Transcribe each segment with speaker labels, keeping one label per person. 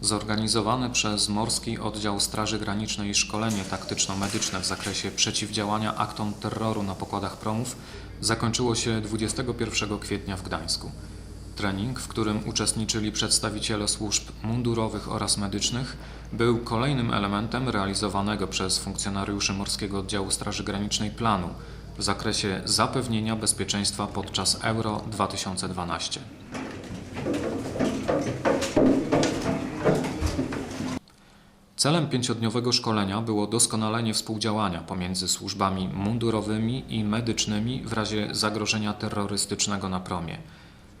Speaker 1: Zorganizowane przez Morski Oddział Straży Granicznej szkolenie taktyczno-medyczne w zakresie przeciwdziałania aktom terroru na pokładach promów zakończyło się 21 kwietnia w Gdańsku. Trening, w którym uczestniczyli przedstawiciele służb mundurowych oraz medycznych, był kolejnym elementem realizowanego przez funkcjonariuszy Morskiego Oddziału Straży Granicznej planu w zakresie zapewnienia bezpieczeństwa podczas Euro 2012. Celem pięciodniowego szkolenia było doskonalenie współdziałania pomiędzy służbami mundurowymi i medycznymi w razie zagrożenia terrorystycznego na promie.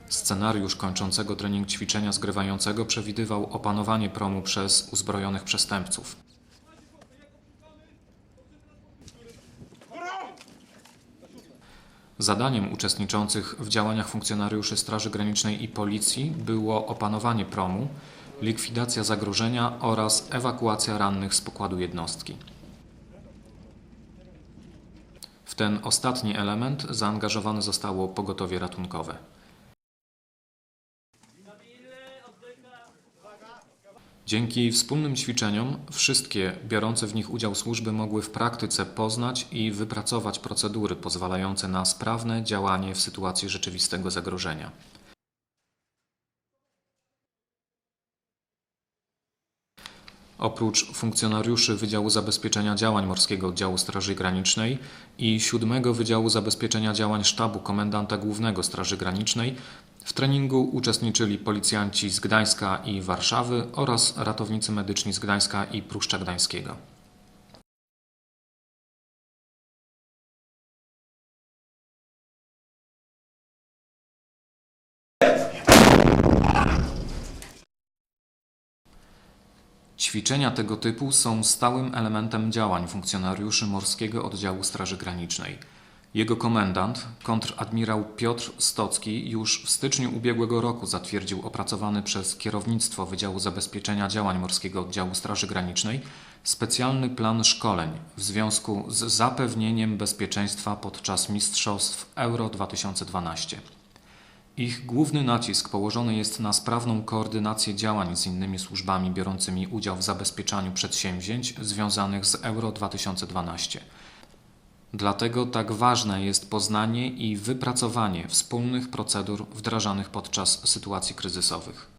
Speaker 1: Scenariusz kończącego trening ćwiczenia zgrywającego przewidywał opanowanie promu przez uzbrojonych przestępców. Zadaniem uczestniczących w działaniach funkcjonariuszy Straży Granicznej i Policji było opanowanie promu, likwidacja zagrożenia oraz ewakuacja rannych z pokładu jednostki. W ten ostatni element zaangażowane zostało pogotowie ratunkowe. Dzięki wspólnym ćwiczeniom wszystkie biorące w nich udział służby mogły w praktyce poznać i wypracować procedury pozwalające na sprawne działanie w sytuacji rzeczywistego zagrożenia. Oprócz funkcjonariuszy Wydziału Zabezpieczenia Działań Morskiego Oddziału Straży Granicznej i 7 Wydziału Zabezpieczenia Działań Sztabu Komendanta Głównego Straży Granicznej w treningu uczestniczyli policjanci z Gdańska i Warszawy oraz ratownicy medyczni z Gdańska i Pruszcza Gdańskiego. Ćwiczenia tego typu są stałym elementem działań funkcjonariuszy Morskiego Oddziału Straży Granicznej. Jego komendant, kontradmirał Piotr Stocki, już w styczniu ubiegłego roku zatwierdził opracowany przez kierownictwo Wydziału Zabezpieczenia Działań Morskiego Oddziału Straży Granicznej specjalny plan szkoleń w związku z zapewnieniem bezpieczeństwa podczas Mistrzostw Euro 2012. Ich główny nacisk położony jest na sprawną koordynację działań z innymi służbami biorącymi udział w zabezpieczaniu przedsięwzięć związanych z Euro 2012. Dlatego tak ważne jest poznanie i wypracowanie wspólnych procedur wdrażanych podczas sytuacji kryzysowych.